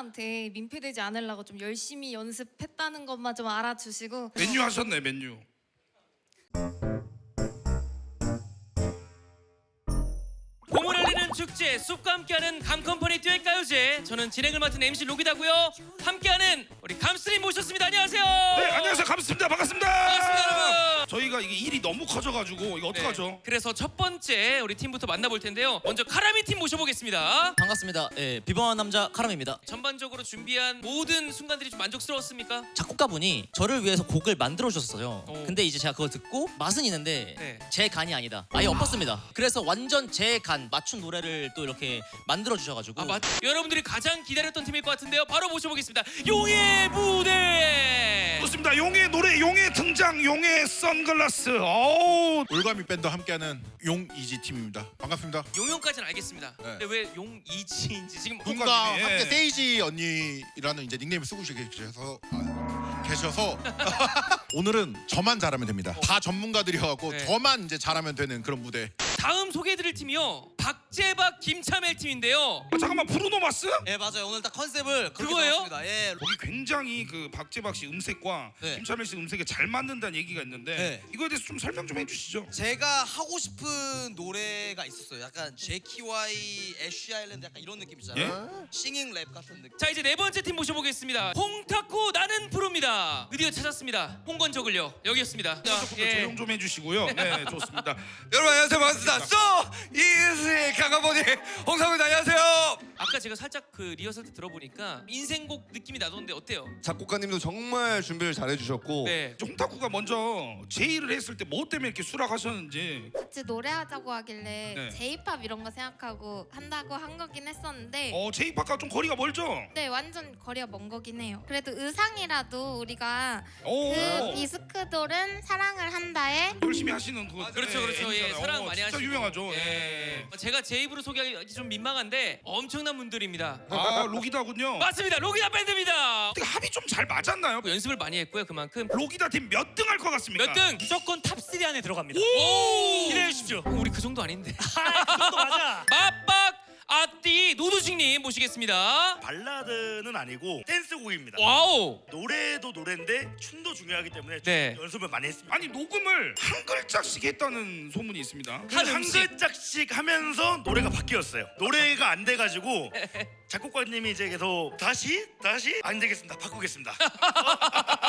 팬분들한테 민폐되지 않으려고 좀 열심히 연습했다는 것만 좀 알아주시고. 맨유 하셨네 맨유. 봄을 알리는 축제 숲과 함께하는 감컴퍼니 듀엣 가요제. 저는 진행을 맡은 MC 로기다고요. 함께하는 우리 감스트림 모셨습니다. 안녕하세요. 네 안녕하세요. 감사합니다. 반갑습니다. 반갑습니다, 여러분. 저희가 이게 일이 너무 커져가지고 이거 어떡하죠? 네, 그래서 첫 번째 우리 팀부터 만나볼 텐데요 먼저 카라미 팀 모셔보겠습니다 반갑습니다. 예, 비범한 남자 카람입니다. 전반적으로 준비한 모든 순간들이 좀 만족스러웠습니까? 작곡가분이 저를 위해서 곡을 만들어 주셨어요. 오. 근데 이제 제가 그걸 듣고 맛은 있는데 네. 제 간이 아니다. 아예 엎었습니다. 그래서 완전 제 간 맞춘 노래를 또 이렇게 만들어 주셔가지고 아, 맞... 여러분들이 가장 기다렸던 팀일 것 같은데요 바로 모셔보겠습니다 용의 무대 좋습니다. 용의 노래, 용의 등장, 용의 선글라스. 어우 올가미 밴드와 함께하는 용이지 팀입니다. 반갑습니다. 용용까지는 알겠습니다 네. 근데 왜 용이지인지 지금 분과 똑같네. 함께 예. 데이지 언니라는 이제 닉네임을 쓰고 계셔서 아, 계셔서 오늘은 저만 잘하면 됩니다. 다 전문가들이어갖고 네. 저만 이제 잘하면 되는 그런 무대. 다음 소개해드릴 팀이요 박재박 김차멜 팀인데요 아, 잠깐만 브루노 마스? 예 맞아요. 오늘 딱 컨셉을 그렇게 그거예요? 잡았습니다. 예. 거기 굉장히 그 박재박 씨 음색과 네. 김찬일 씨 음색이 잘 맞는다는 얘기가 있는데 네. 이거에 대해서 좀 설명 좀 해주시죠. 제가 하고 싶은 노래가 있었어요. 약간 제키와이, 애쉬 아일랜드 약간 이런 느낌 있잖아요. 싱잉 랩 같은 느낌. 자 이제 네 번째 팀 모셔보겠습니다 홍타쿠 나는 부릅니다 드디어 찾았습니다 홍건적을요 여기였습니다 자, 조금 더 예. 조용 좀 해주시고요. 네 좋습니다. 여러분 안녕하세요 반갑습니다. 쏘 이스의 강아버니 홍상훈 안녕하세요. 아까 제가 살짝 그 리허설 때 들어보니까 인생곡 느낌이 나던데 어때요? 작곡가님도 정말 준비를 잘 해주셨고 네 홍타쿠가 먼저 제의를 했을 때 뭐 때문에 이렇게 수락하셨는지 같이 노래하자고 하길래 네. J-팝 이런 거 생각하고 한다고 한 거긴 했었는데 어 제이팝과 좀 거리가 멀죠? 네 완전 거리가 먼 거긴 해요. 그래도 의상이라도 우리가 오 그 비스크돌은 사랑을 한다에 열심히 하시는 그거 그렇죠 네, 그렇죠 예, 애니잖아요. 사랑 어, 많이 진짜 하시고 유명하죠. 예. 예. 제가 제 입으로 소개하기 좀 민망한데 엄청난 분들입니다 아 로기다군요. 맞습니다 로기다 밴드입니다 어떻게 합이 좀 잘 맞았나요? 연습을 많이 했고요 그만큼 로기다 팀 몇 등 할 것 같습니까? 몇 등? 무조건 탑3 안에 들어갑니다. 오! 기대해 주십시오. 어, 우리 그 정도 아닌데 또 맞아. 맞박 아띠 노두식님 모시겠습니다 발라드는 아니고 댄스곡입니다. 와우 노래도 노래인데 춤도 중요하기 때문에 네. 연습을 많이 했습니다. 아니 녹음을 한 글자씩 했다는 소문이 있습니다. 한, 한. 글자씩 하면서 노래가 바뀌었어요. 노래가 안 돼가지고 작곡가님이 이제 계속 다시 다시 안 되겠습니다. 바꾸겠습니다.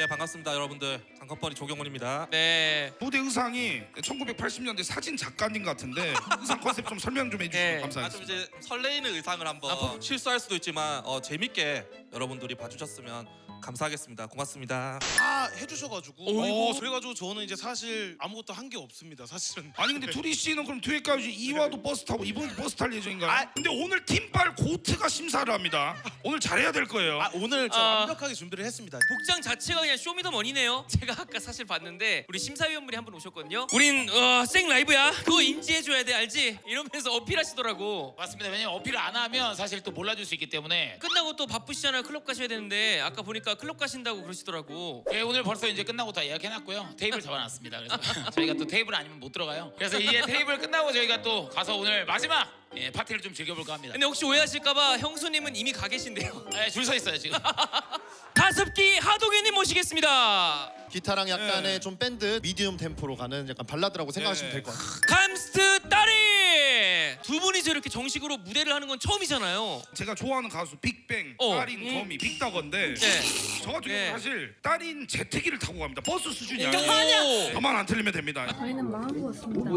예 반갑습니다 여러분들 장컴퍼니 조경훈입니다 네 무대 의상이 1980년대 사진 작가님 같은데 의상 컨셉 좀 설명 좀 해주시면 네. 아, 좀 감사하겠습니다. 이제 설레이는 의상을 한번 실수할 수도 있지만 어, 재밌게 여러분들이 봐주셨으면 감사하겠습니다 고맙습니다 다 해주셔가지고 어이구. 그래가지고 저는 이제 사실 아무것도 한 게 없습니다 사실은 아니 근데 투리 씨는 그럼 듀엣가요제 2화도 버스 타고 이번 버스 탈 예정인가요? 아. 근데 오늘 팀빨 고트가 심사를 합니다. 오늘 잘해야 될 거예요. 아 오늘 저 아. 완벽하게 준비를 했습니다 복장 자체가 그냥 쇼미더머니네요. 제가 아까 사실 봤는데 우리 심사위원분이 한 분 오셨거든요. 우린 어, 생 라이브야. 그거 인지해줘야 돼 알지? 이러면서 어필하시더라고. 맞습니다. 왜냐면 어필을 안 하면 사실 또 몰라줄 수 있기 때문에 끝나고 또 바쁘시잖아요. 클럽 가셔야 되는데 아까 보니까 클럽 가신다고 그러시더라고. 예, 오늘 벌써 이제 끝나고 다 예약해놨고요. 테이블 잡아놨습니다. 그래서 저희가 또 테이블 아니면 못 들어가요. 그래서 이제 테이블 끝나고 저희가 또 가서 오늘 마지막 예, 파티를 좀 즐겨볼까 합니다. 근데 혹시 오해하실까봐 형수님은 이미 가 계신데요. 예, 줄서 있어요 지금. 가습기 하동현님 모시겠습니다. 기타랑 약간의 네. 좀 밴드 미디움 템포로 가는 약간 발라드라고 생각하시면 네. 될것 같아요. 감스트 딸이 이렇게 정식으로 무대를 하는 건 처음이잖아요. 제가 좋아하는 가수 빅뱅, 어. 딸인 음. 거미, 빅다건데 네. 저 같은 경우는 네. 사실 딸인 제트기를 타고 갑니다. 버스 수준이 오. 아니에요. 저만 안 틀리면 됩니다. 저희는 망한 것 같습니다.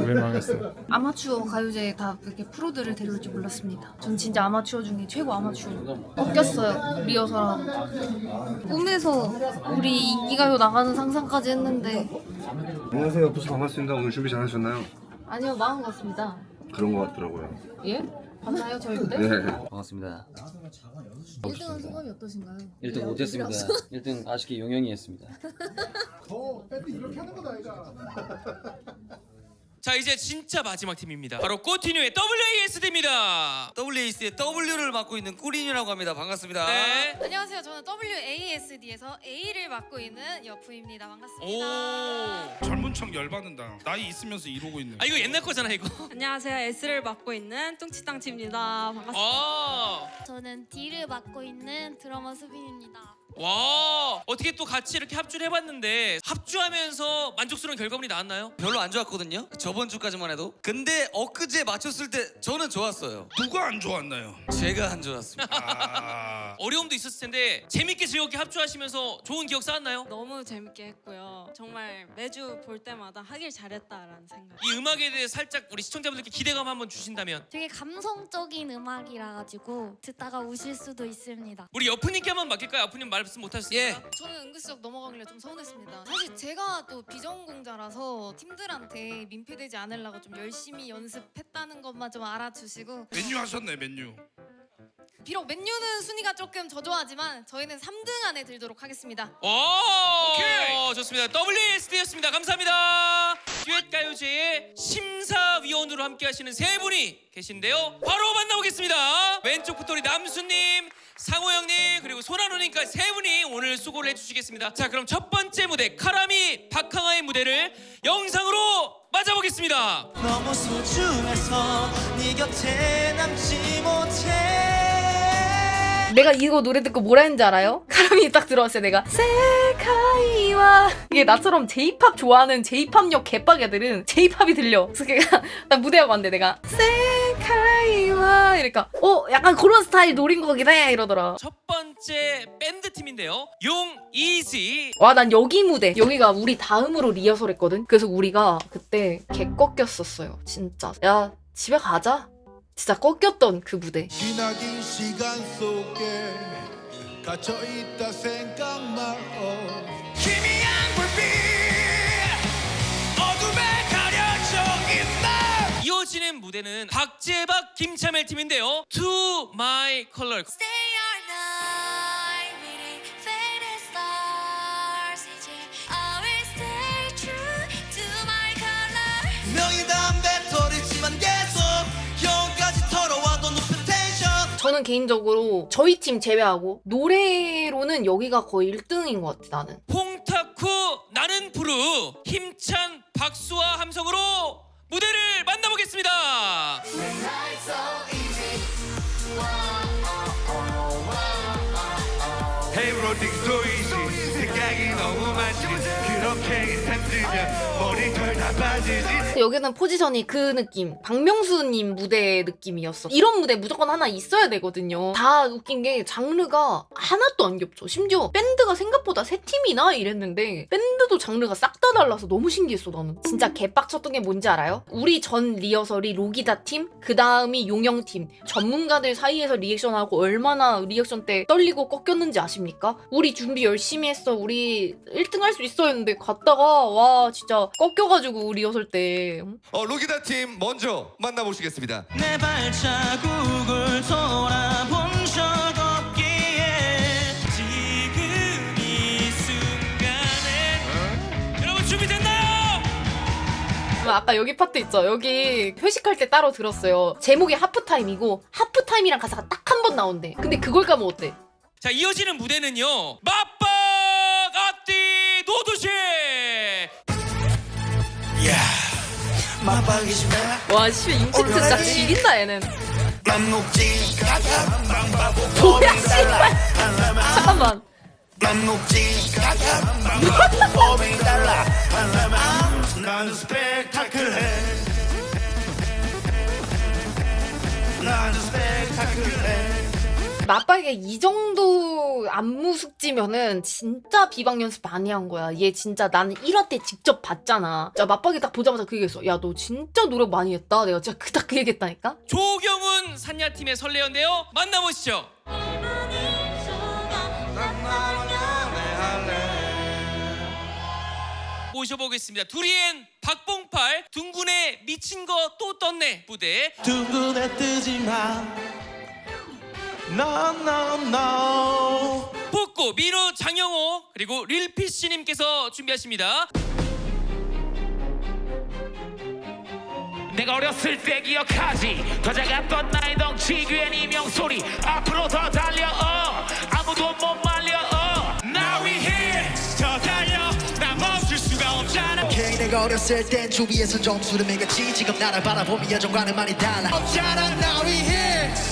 왜 망했어요? 아마추어 가요제 다 이렇게 프로들을 데려올 줄 몰랐습니다. 전 진짜 아마추어 중에 최고 아마추어. 꺾였어요 리허설하고. 꿈에서 우리 인기가요 나가는 상상까지 했는데 안녕하세요 보스 반갑습니다 오늘 준비 잘 하셨나요? 아니요 망한 것 같습니다. 그런 것 같더라고요 예? 봤나요 저희 무대? 네 반갑습니다. 1등한 소감이 어떠신가요? 1등 못했습니다. 1등 아쉽게 용영이 했습니다. 자 이제 진짜 마지막 팀입니다. 바로 꼬티뉴의 WASD입니다. WAC의 W를 맡고 있는 꾸린이라고 합니다. 반갑습니다. 네. 안녕하세요. 저는 WASD에서 A를 맡고 있는 여프입니다. 반갑습니다. 오. 젊은 척 열받는다. 나이 있으면서 이러고 있네. 아 이거 옛날 거잖아 이거. 안녕하세요. S를 맡고 있는 뚱치땅치입니다. 반갑습니다. 아. 저는 D를 맡고 있는 드러머 수빈입니다. 와 어떻게 또 같이 이렇게 합주를 해봤는데 합주하면서 만족스러운 결과물이 나왔나요? 별로 안 좋았거든요. 저번 주까지만 해도. 근데 엊그제 맞췄을 때 저는 좋았어요. 누가 안 좋았나요? 제가 안 좋았습니다. 아, 어려움도 있었을 텐데 재밌게 즐겁게 합주하시면서 좋은 기억 쌓았나요? 너무 재밌게 했고요. 정말 매주 볼 때마다 하길 잘했다라는 생각. 이 음악에 대해 살짝 우리 시청자분들께 기대감 한번 주신다면 되게 감성적인 음악이라 가지고 듣다가 우실 수도 있습니다. 우리 여프님께 한번 맡길까요? 여프님 말씀 못하셨습니까? 예. 저는 은근슬쩍 넘어가길래 좀 서운했습니다. 사실 제가 또 비전공자라서 팀들한테 민폐되지 않으려고 좀 열심히 연습했다는 것만 좀 알아주시고 맨유 하셨네 맨유. 비록 맨유는 순위가 조금 저조하지만 저희는 3등 안에 들도록 하겠습니다. 오, 오케이. 좋습니다. WSD였습니다. 감사합니다. 듀엣 가요제의 심사 위원으로 함께 하시는 세 분이 계신데요. 바로 만나보겠습니다. 왼쪽부터 우리 남수님, 상호 형님 그리고 소나누님까지 세 분이 오늘 수고를 해주시겠습니다. 자, 그럼 첫 번째 무대 카라미 박항아의 무대를 영상으로 맞아보겠습니다. 너무 소중해서 네 곁에 남지 못해. 내가 이거 노래 듣고 뭐라 했는지 알아요? 카람이 딱 들어왔어요 내가. 세카이와. 이게 나처럼 제이팝 좋아하는 제이팝역 개빡 애들은 제이팝이 들려. 그래서 걔가 나 무대 하고 왔는데 내가 세카이와 이러니까 어 약간 그런 스타일 노린 거긴 해 이러더라. 첫 번째 밴드 팀인데요. 용 이지. 와 난 여기 무대 여기가 우리 다음으로 리허설 했거든? 그래서 우리가 그때 개 꺾였었어요 진짜. 야 집에 가자 진짜 꺾였던 그 무대 기나긴 시간 속에 갇혀 있다 생각 말어. 희미한 불빛 어둠에 가려져 있나 이어지는 무대는 박재박 김차멜 팀인데요. To My Color. 명 저는 개인적으로 저희 팀 제외하고 노래로는 여기가 거의 1등인 것 같아 나는. 퐁타쿠 나는 부르 힘찬 박수와 함성으로 여기는 포지션이 그 느낌 박명수님 무대 느낌이었어. 이런 무대 무조건 하나 있어야 되거든요. 다 웃긴 게 장르가 하나도 안 겹쳐. 심지어 밴드가 생각보다 세 팀이나 이랬는데 밴드도 장르가 싹 다 달라서 너무 신기했어 나는. 진짜 개빡쳤던 게 뭔지 알아요? 우리 전 리허설이 로기다 팀, 그 다음이 용영 팀. 전문가들 사이에서 리액션하고 얼마나 리액션 때 떨리고 꺾였는지 아십니까? 우리 준비 열심히 했어. 우리 1등 할 수 있어 했는데 갔다가 와 진짜 꺾여가지고 리허설 때 어, 로기다 팀 먼저 만나보시겠습니다. 내 발자국을 돌아본 적 없기에 지금 이 순간에. 여러분 준비됐나요? 아까 여기 파트 있죠? 여기 회식할 때 따로 들었어요. 제목이 하프타임이고 하프타임이랑 가사가 딱 한 번 나온대. 근데 그걸 까먹었대 자 이어지는 무대는요. 맞박 앞뒤 노두시 와 씨, 임팩트 진짜 지린다 얘는. 뭐야 씨발. 잠깐만. 나는 스펙타클해 맞박이가 이 정도 안무 숙지면은 진짜 비방 연습 많이 한 거야. 얘 진짜 나는 1화 때 직접 봤잖아. 자, 맞박이 딱 보자마자 그 얘기했어. 야, 너 진짜 노력 많이 했다. 내가 진짜 그딱 그 얘기했다니까? 조경훈 산야팀의 설레연데요 만나보시죠 모셔보겠습니다 두리엔 박봉팔 둥근의 미친 거 또 떴네 무대 둥근에 뜨지 마 No no no 복고 미루 장영호 그리고 릴피씨님께서 준비하십니다. 내가 어렸을 때 기억하지? 더 작았던 나의 덩치 귀엔 이명소리. 앞으로 더 달려 어. 아무도 못 내가 어렸을 땐 주위에서 점수를 매겼지. 지금 나를 바라보면 예전과는 많이 달라. 없잖아 now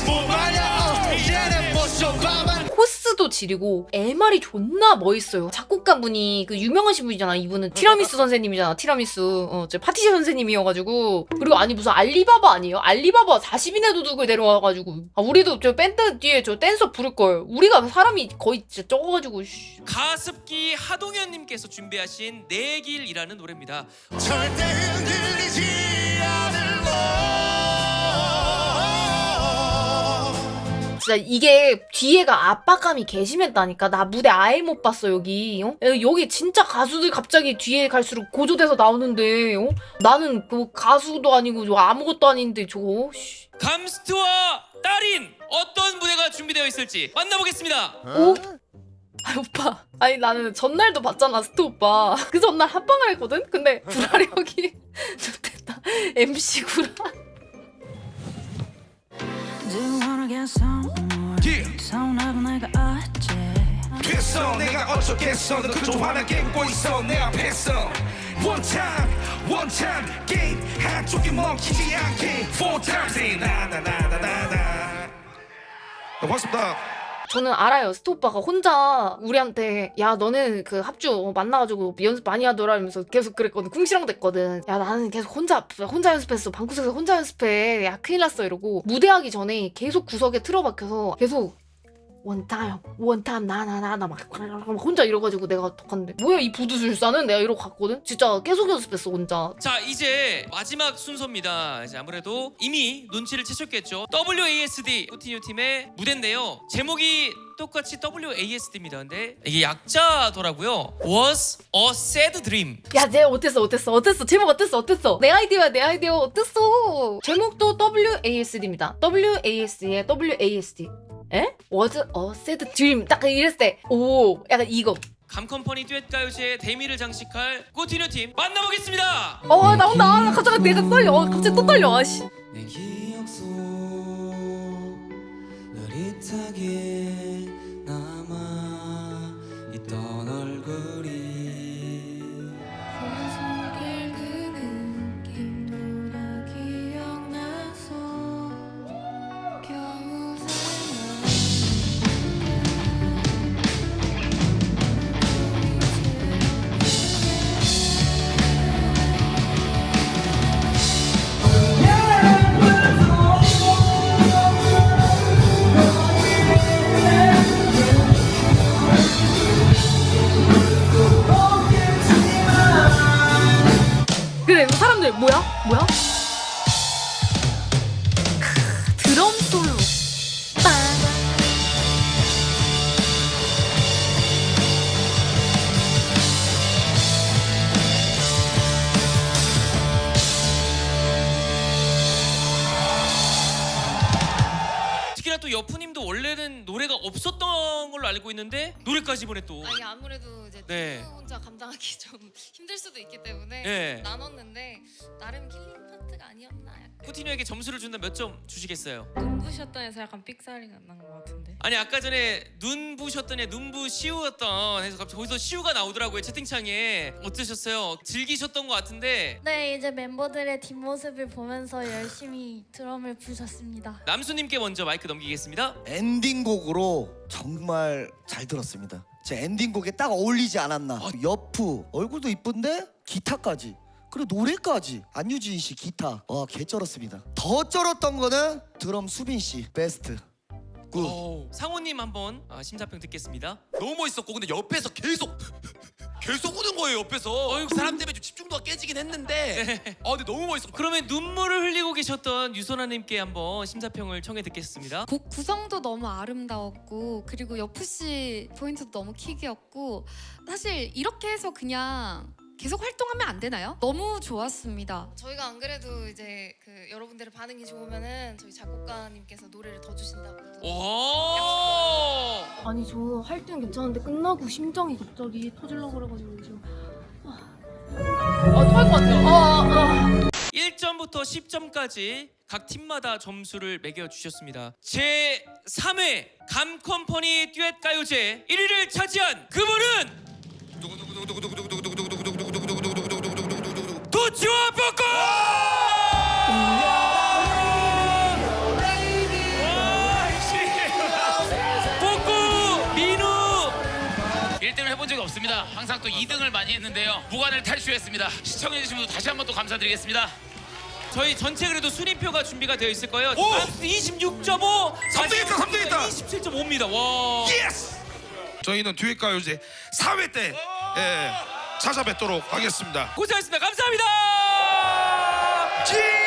못 말려 어. 이제는 못좀 봐봐 코스도 지리고 MR이 존나 멋있어요. 작곡가 분이 그 유명하신 분이잖아. 이분은 티라미수 선생님이잖아. 티라미수. 어, 저 파티시 선생님이어가지고. 그리고 아니 무슨 알리바바 아니에요? 알리바바 40인의 도둑을 데려와가지고. 아, 우리도 저 밴드 뒤에 저 댄서 부를 걸. 우리가 사람이 거의 진짜 적어가지고. 씨. 가습기 하동현님께서 준비하신 내길이라는 노래입니다. 절대 흔들리지 진짜 이게 뒤에가 압박감이 개심했다니까 나 무대 아예 못 봤어 여기 어? 야, 여기 진짜 가수들 갑자기 뒤에 갈수록 고조돼서 나오는데 어? 나는 그 가수도 아니고 저 아무것도 아닌데 저거 씨. 감스트와 딸인 어떤 무대가 준비되어 있을지 만나보겠습니다. 어? 아 오빠 아니 나는 전날도 봤잖아 스트 오빠 그 전날 합방을 했거든 근데 구라력이 좋겠다 MC 구라 어 어쩌겠어 너 그저 하나 깨고 있어 내 앞에서 One time one time 게임 한쪽이 먹히지 않게 Four times 나나나나나나 고맙습니다 저는 알아요. 스토 오빠가 혼자 우리한테 야 너는 그 합주 만나가지고 연습 많이 하더라 이러면서 계속 그랬거든. 궁시렁 됐거든. 야 나는 계속 혼자 혼자 연습했어. 방구석에서 혼자 연습해. 야 큰일 났어 이러고 무대하기 전에 계속 구석에 틀어박혀서 계속 원타임 원타임 나나나 나 막 혼자 이러가지고 내가 덕한데 뭐야 이 부두술사는 내가 이러고 갔거든. 진짜 계속 연습했어 혼자. 자 이제 마지막 순서입니다. 이제 아무래도 이미 눈치를 채셨겠죠. WASD 코티뉴 팀의 무대인데요. 제목이 똑같이 WASD입니다. 근데 이게 약자더라고요. Was a sad dream. 야, 쟤 어땠어? 어땠어? 어땠어? 제목 어땠어? 어땠어? 내 아이디어야, 내 아이디어 어땠어? 제목도 WASD입니다. WASD의 WASD. 에? A sad dream. 딱 이랬을 때, 오, 약간 이거. 감컴퍼니 듀엣 가요제의 대미를 장식할 코티뉴 팀 만나보겠습니다. 어, 나온다. 나 갑자기 내가 떨려. 어, 갑자기 또 떨려. 아씨. 내 기억 속 느릿하게 남아 있던 그래, 사람들 뭐야? 뭐야? 크, 드럼 솔로. 빵. 특히나 또 여푸님도 원래는 노래가 없었던 알고 있는데 노래까지 이번에 또. 아니 아무래도 이제 네. 네. 혼자 감당하기 좀 힘들 수도 있기 때문에 네. 나눴는데 나름 킬링 파트가 아니었나 약간. 코티뉴에게 점수를 준다 몇 점 주시겠어요? 눈부셨던 해서 약간 삑사리가 난것 같은데. 아니 아까 전에 눈 부셨더니 눈부 시우였던 해서 갑자기 거기서 시우가 나오더라고요 채팅창에 어떠셨어요? 즐기셨던 것 같은데 네, 이제 멤버들의 뒷모습을 보면서 열심히 드럼을 부셨습니다. 남수님께 먼저 마이크 넘기겠습니다. 엔딩곡으로 정말 잘 들었습니다. 제 엔딩곡에 딱 어울리지 않았나. 여프 얼굴도 이쁜데 기타까지. 그리고 노래까지 안유진 씨 기타 와 개 쩔었습니다. 더 쩔었던 거는 드럼 수빈 씨 베스트. 굿. 오, 상호님 한번 아, 심사평 듣겠습니다. 너무 멋있었고 근데 옆에서 계속 계속 우는 거예요 옆에서. 그 사람 때문에 좀 집중도가 깨지긴 했는데. 아 근데 너무 멋있어 그러면 눈물을 흘리고 계셨던 유소나님께 한번 심사평을 청해 듣겠습니다. 곡 구성도 너무 아름다웠고 그리고 여프 씨 포인트도 너무 킥이었고 사실 이렇게 해서 그냥 계속 활동하면 안 되나요? 너무 좋았습니다. 저희가 안 그래도 이제 그 여러분들의 반응이 좋으면은 저희 작곡가님께서 노래를 더 주신다고. 오! 아니 저 할 때는 괜찮은데 끝나고 심장이 갑자기 터질라 그래가지고 지금 아, 아 토할 것 같아요. 아, 아, 아. 1점부터 10점까지 각 팀마다 점수를 매겨 주셨습니다. 제 3회 감컴퍼니 듀엣 가요제 1위를 차지한 그분은 도 벚꽃! 벚꽃 민우 1등을 해본 적이 없습니다. 항상 또 2등을 많이 했는데요. 무관을 탈출했습니다. 시청해주신 분들 다시 한번 또 감사드리겠습니다. 저희 전체 그래도 순위표가 준비가 되어 있을 거예요. 오! 26.5, 삼등 했다, 삼등 했다. 27.5입니다. 와. 예스! 저희는 듀엣 가요제 4회 때 예, 찾아뵙도록 하겠습니다. 고생하셨습니다. 감사합니다. 지!